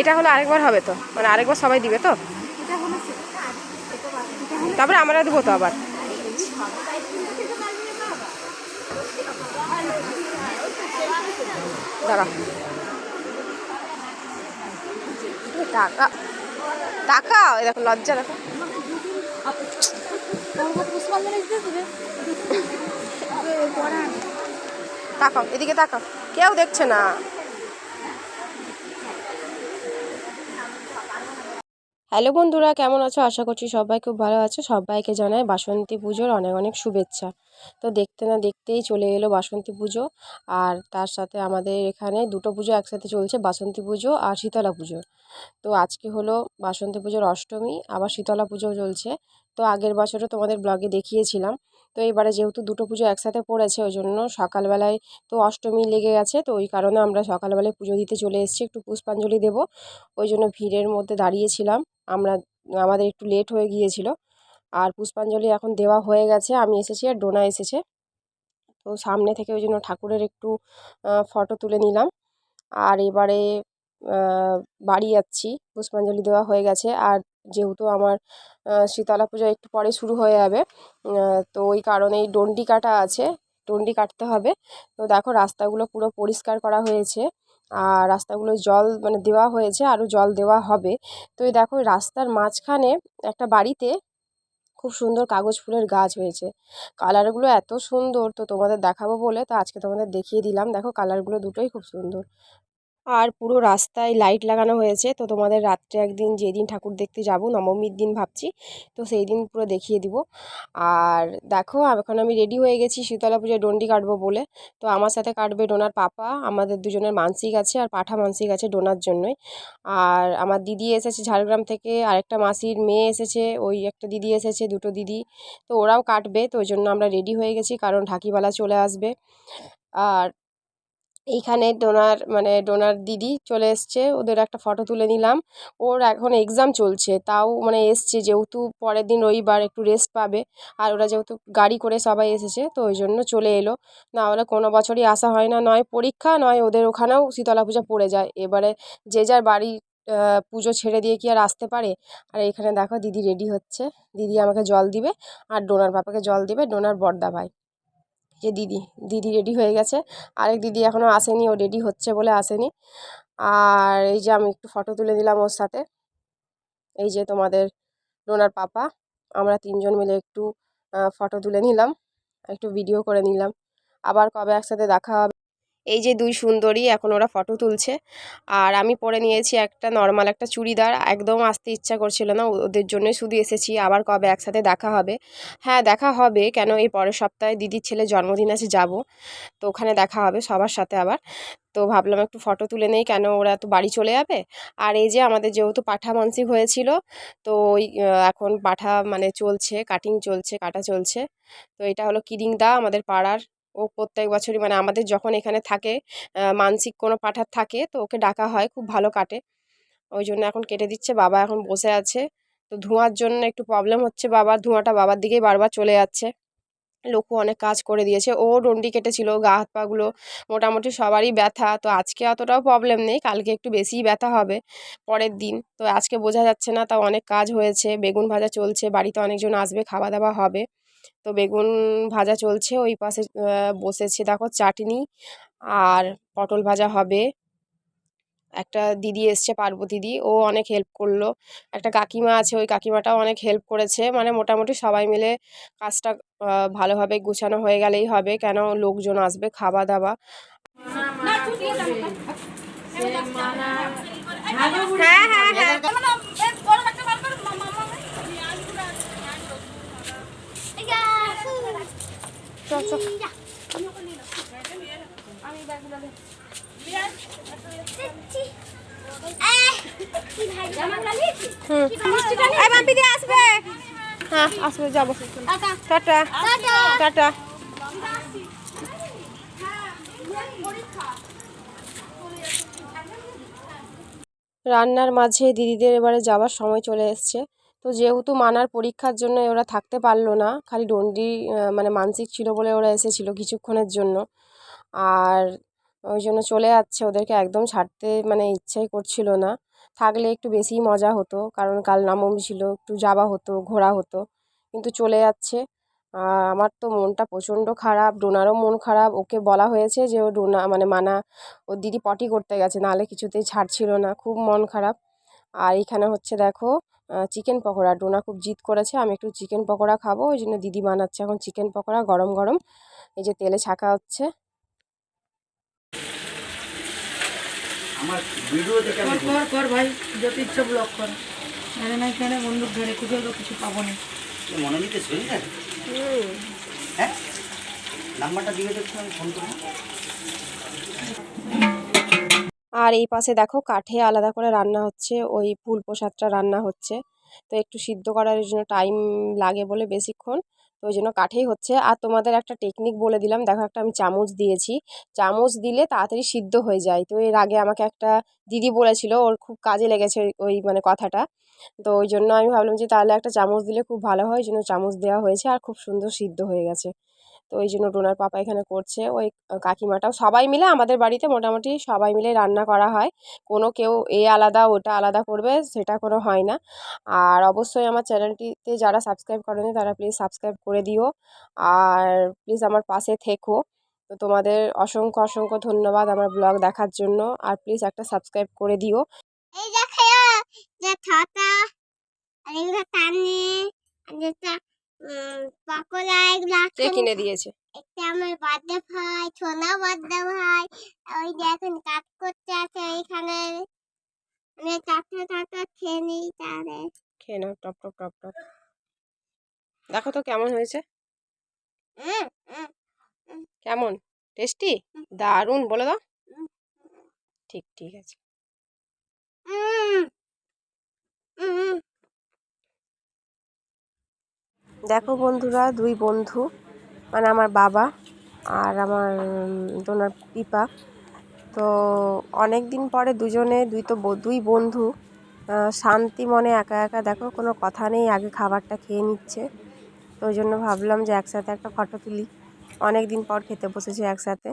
এটা হলো আরেকবার হবে তো। মানে আরেকবার সবাই দিবে তো? তারপরে আমরা দেবো তো আবার। টাকা। টাকা? দেখো, লজ্জা, দেখো। তাকাও, এদিকে তাকাও। কেউ দেখছে না। হ্যালো বন্ধুরা, কেমন আছো? আশা করছি সবাই খুব ভালো আছো। সবাইকে জানাই বাসন্তী পুজোর অনেক অনেক শুভেচ্ছা। তো দেখতে না দেখতেই চলে এলো বাসন্তী পুজো। আর তার সাথে আমাদের এখানে দুটো পুজো একসাথে চলছে, বাসন্তী পুজো আর শীতলা পুজো। তো আজকে হলো বাসন্তী পুজোর অষ্টমী, আবার শীতলা পুজো চলছে। তো আগের বছরও তোমাদের ব্লগে দেখিয়েছিলাম। তো এবারে যেহেতু দুটো পুজো একসাথে পড়েছে ওই জন্য সকালবেলায় তো অষ্টমী লেগে গেছে। তো ওই কারণে আমরা সকালবেলায় পুজো দিতে চলে এসেছি, একটু পুষ্পাঞ্জলি দেবো। ওই জন্য ভিড়ের মধ্যে দাঁড়িয়েছিলাম। আমরা, আমাদের একটু লেট হয়ে গিয়েছিল। আর পুষ্পাঞ্জলি এখন দেওয়া হয়ে গেছে, আমি এসেছি আর ডোনা এসেছে। তো সামনে থেকে ওই জন্য ঠাকুরের একটু ফটো তুলে নিলাম। আর এবারে বাড়ি যাচ্ছি, পুষ্পাঞ্জলি দেওয়া হয়ে গেছে। আর যেহেতু আমার শীতলা পুজো একটু পরে শুরু হয়ে যাবে তো ওই কারণেই ডন্ডি কাটা আছে, ডন্ডি কাটতে হবে। তো দেখো রাস্তাগুলো পুরো পরিষ্কার করা হয়েছে। আর রাস্তাগুলো জল মানে দেওয়া হয়েছে, আরও জল দেওয়া হবে। তো এই দেখো, রাস্তার মাঝখানে একটা বাড়িতে খুব সুন্দর কাগজ ফুলের গাছ হয়েছে। কালারগুলো এত সুন্দর, তো তোমাদের দেখাবো বলে তো আজকে তোমাদের দেখিয়ে দিলাম। দেখো, কালারগুলো দুটোই খুব সুন্দর। আর পুরো রাস্তায় লাইট লাগানো হয়েছে। তো তোমাদের রাত্রে একদিন যেদিন ঠাকুর দেখতে যাব, নবমীর দিন ভাবছি, তো সেই দিন পুরো দেখিয়ে দিব। আর দেখো এখন আমি রেডি হয়ে গেছি শীতলা পুজোয় ডন্ডি কাটবো বলে। তো আমার সাথে কাটবে ডোনার পাপা, আমাদের দুজনের মানসিক আছে আর পাঠা মানসিক আছে ডোনার জন্যই। আর আমার দিদি এসেছে ঝাড়গ্রাম থেকে, আরেকটা মাসির মেয়ে এসেছে, ওই একটা দিদি এসেছে, দুটো দিদি। তো ওরাও কাটবে, তো ওই জন্য আমরা রেডি হয়ে গেছি, কারণ ঢাকিবালা চলে আসবে। আর এইখানে ডোনার মানে ডোনার দিদি চলে এসছে, ওদের একটা ফটো তুলে নিলাম। ওর এখন এক্সাম চলছে, তাও মানে এসছে, যেহেতু পরের দিন রবিবার একটু রেস্ট পাবে, আর ওরা যেহেতু গাড়ি করে সবাই এসেছে, তো ওই জন্য চলে এলো। না হলে কোনো বছরই আসা হয় না, নয় পরীক্ষা, নয় ওদের ওখানেও শীতলা পূজা পড়ে যায়। এবারে যে যার বাড়ি পুজো ছেড়ে দিয়ে কি আর আসতে পারে? আর এখানে দেখো দিদি রেডি হচ্ছে, দিদি আমাকে জল দিবে, আর ডোনার বাবাকে জল দিবে ডোনার বর্দা ভাই। যে দিদি দিদি রেডি হয়ে গেছে। আরেক দিদি এখনও আসেনি, ও রেডি হচ্ছে বলে আসেনি। আর এই যে আমি একটু ফটো তুলে দিলাম ওর সাথে। এই যে তোমাদের ডোনার পাপা, আমরা তিনজন মিলে একটু ফটো তুলে নিলাম, একটু ভিডিও করে নিলাম। আবার কবে একসাথে দেখা হবে? এই যে দুই সুন্দরী এখন ওরা ফটো তুলছে। আর আমি পরে নিয়েছি একটা নর্মাল একটা চুড়িদার। একদম আসতে ইচ্ছা করছিল না ওদের জন্যই শুধু এসেছি। আবার কবে একসাথে দেখা হবে? হ্যাঁ দেখা হবে। কেন এই পরের সপ্তাহে দিদির ছেলের জন্মদিন আছে, যাব। তো ওখানে দেখা হবে সবার সাথে আবার। তো ভাবলাম একটু ফটো তুলে নেই, কেন ওরা তো বাড়ি চলে যাবে? আর এই যে আমাদের যেহেতু পাঠা মানসিক হয়েছিল, তো ওই এখন পাঠা মানে চলছে কাটিং চলছে, কাটা চলছে। তো এটা হলো কিরিং দা আমাদের পাড়ার ও প্রত্যেক বছরই মানে আমাদের যখন এখানে থাকে মানসিক কোনো পাঠার থাকে, তো ওকে ডাকা হয়, খুব ভালো কাটে। ওই জন্য এখন কেটে দিচ্ছে, বাবা এখন বসে আছে। তো ধোঁয়ার জন্য একটু প্রবলেম হচ্ছে বাবার ধোঁয়াটা বাবার দিকেই বারবার চলে যাচ্ছে। লোকও অনেক কাজ করে দিয়েছে, ও ডন্ডি কেটেছিল, গা হাত পাগুলো মোটামুটি সবারই ব্যথা, তো আজকে অতটাও প্রবলেম নেই, কালকে একটু বেশিই ব্যথা হবে পরের দিন। তো আজকে বোঝা যাচ্ছে না, তাও অনেক কাজ হয়েছে, বেগুন ভাজা চলছে, বাড়িতে অনেকজন আসবে খাওয়া দাওয়া হবে। তো বেগুন ভাজা চলছে ওই পাশে বসেছে। দেখো চাটনি আর পটল ভাজা হবে। একটা দিদি এসছে পার্বতী দিদি ও অনেক হেল্প করল। একটা কাকিমা আছে ওই কাকিমাটাও অনেক হেল্প করেছে। মানে মোটামুটি সবাই মিলে কাজটা ভালোভাবে গুছানো হয়ে গেলেই হবে। কেন লোকজন আসবে খাওয়া দাওয়া। হ্যাঁ। হ্যাঁ হ্যাঁ চল চল হুম এই বাম্পি দিয়ে আসবে। হ্যাঁ আসবে যাব। টাটা। টাটা। রান্নার মাঝে দিদিদের এবারে যাওয়ার সময় চলে এসছে। তো যেহেতু মানার পরীক্ষার জন্য ওরা থাকতে পারল না, খালি ডন্ডি মানে মানসিক ছিল বলে ওরা এসেছিল কিছুক্ষণের জন্য। আর ওই জন্য চলে যাচ্ছে, ওদেরকে একদম ছাড়তে মানে ইচ্ছাই করছিল না। থাকলে একটু বেশিই মজা হতো, কারণ কাল রামনবমী ছিল, একটু যাওয়া হতো, ঘোরা হতো, কিন্তু চলে যাচ্ছে। আমার তো মনটা প্রচণ্ড খারাপ, ডোনারও মন খারাপ, ওকে বলা হয়েছে যে ও ডোনা মানে মানা ওর দিদি পটি করতে গেছে, নাহলে কিছুতেই ছাড়ছিল না, খুব মন খারাপ। আর এখানে হচ্ছে দেখো চিকেন পকোড়া। ডোনা খুব জিদ করেছে আমি একটু চিকেন পকোড়া খাব ওই জন্য দিদি বানাচ্ছে এখন চিকেন পকোড়া গরম গরম। এই যে তেলে ছাকা হচ্ছে। আমার ভিডিও দেখে কর ভাই যত ইচ্ছা ব্লক কর। আরে না এখানে বন্দুক ধরে খুঁজে তো কিছু পাবো না। মনে নিতে হ্যাঁ? নাম্বারটা দিয়ে দেখছি আমি ফোন করব। আর এই পাশে দেখো কাঠে আলাদা করে রান্না হচ্ছে, ওই ফুল প্রসাদটা রান্না হচ্ছে। তো একটু সিদ্ধ করার জন্য টাইম লাগে বলে বেশিক্ষণ, তো ওই জন্য কাঠেই হচ্ছে। আর তোমাদের একটা টেকনিক বলে দিলাম, দেখো একটা আমি চামচ দিয়েছি। চামচ দিলে তাড়াতাড়ি সিদ্ধ হয়ে যায়। তো এর আগে আমাকে একটা দিদি বলেছিল, ওর খুব কাজে লেগেছে ওই- মানে কথাটা। তো ওই জন্য আমি ভাবলাম যে তাহলে একটা চামচ দিলে খুব ভালো হয়, ওই জন্য চামচ দেওয়া হয়েছে আর খুব সুন্দর সিদ্ধ হয়ে গেছে। তো ওই জন্য ডোনার পাপা এখানে করছে। ওই কাকিমাটাও সবাই মিলে আমাদের বাড়িতে মোটামুটি সবাই মিলে রান্না করা হয়। কোনো কেউ এ আলাদা, ওটা আলাদা করবে, সেটা কোনো হয় না। আর অবশ্যই আমার চ্যানেলটিতে যারা সাবস্ক্রাইব করেনি, তারা প্লিজ সাবস্ক্রাইব করে দিও। আর প্লিজ আমার পাশে থেকো। তো তোমাদের অসংখ্য অসংখ্য ধন্যবাদ আমার ব্লগ দেখার জন্য। আর প্লিজ একটা সাবস্ক্রাইব করে দিও। এই যে ছটা আর আর পকোড়া এগুলো কিনে দিয়েছে? একটা আমার বার্থডে ভাই ছোনা বার্থডে ভাই। ওই যে এখন কাজ করতে আছে ওইখানে আমি চারটে চারটে খেয়ে নিই তাহলে। খেয়ে নাও টপ টপ টপ টপ। দেখো তো কেমন হয়েছে। কেমন? টেস্টি? দারুণ বলে দাও। ঠিক ঠিক আছে। দেখো বন্ধুরা, দুই বন্ধু মানে আমার বাবা আর আমার ডোনার পিপা। তো অনেক দিন পরে দুজনে, দুই তো দুই বন্ধু শান্তি মনে একা একা, দেখো কোনো কথা নেই, আগে খাবারটা খেয়ে নিচ্ছে। তো ওই জন্য ভাবলাম যে একসাথে একটা ফটো তুলি। অনেক দিন পর খেতে বসেছে একসাথে।